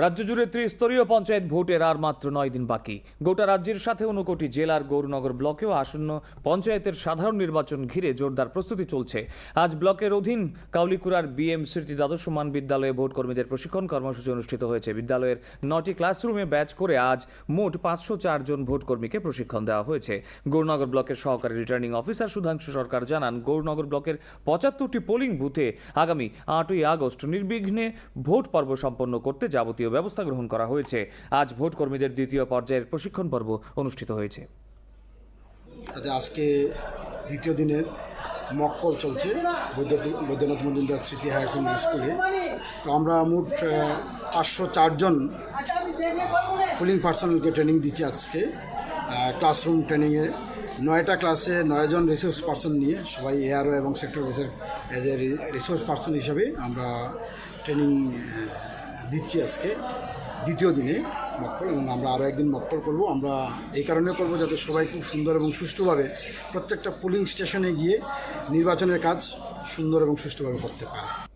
রাজ্য জুড়ে ত্রিস্তরীয় পঞ্চায়েত ভোটের আর মাত্র নয় দিন বাকি। গোটা রাজ্যের সাথে ঊনকোটি জেলার গৌরনগর ব্লকেও আসন্ন পঞ্চায়েতের সাধারণ নির্বাচন ঘিরে জোরদার প্রস্তুতি চলছে। আজ ব্লকের অধীন কাউলিকুড়ার বিএম স্মৃতি দ্বাদশ মান বিদ্যালয়ে ভোট কর্মীদের প্রশিক্ষণ কর্মসূচি অনুষ্ঠিত হয়েছে। বিদ্যালয়ের নটি ক্লাসরুমে ব্যাচ করে আজ মোট পাঁচশো জন ভোট কর্মীকে প্রশিক্ষণ দেওয়া হয়েছে। গৌরনগর ব্লকের সহকারী রিটার্নিং অফিসার সুধাংশু সরকার জানান, গৌরনগর ব্লকের পঁচাত্তরটি পোলিং বুথে আগামী আটই আগস্ট নির্বিঘ্নে ভোট পর্ব সম্পন্ন করতে যাবতীয় ব্যবস্থা গ্রহণ করা হয়েছে। আজ ভোট কর্মীদের দ্বিতীয় পর্যায়ের প্রশিক্ষণ পর্ব অনুষ্ঠিত হয়েছে। তাতে আজকে দ্বিতীয় দিনের মক্কল চলছে বৈদ্যনাথ মজুমদার স্মৃতি হায়ার সেকেন্ডারি স্কুলে। তো আমরা মোট পাঁচশো চারজন পুলিং পার্সোনালকে ট্রেনিং দিচ্ছি আজকে। ক্লাসরুম ট্রেনিংয়ে নয়টা ক্লাসে নয়জন রিসোর্স পার্সন নিয়ে সবাই এআরও এবং sector officer as a resource person হিসাবে আমরা ট্রেনিং দিচ্ছি আজকে, দ্বিতীয় দিনে মক্কল এবং আমরা আরও একদিন মক্কল করব। আমরা এই কারণে করব যাতে সবাই খুব সুন্দর এবং সুষ্ঠুভাবে প্রত্যেকটা পোলিং স্টেশনে গিয়ে নির্বাচনের কাজ সুন্দর এবং সুষ্ঠুভাবে করতে পারে।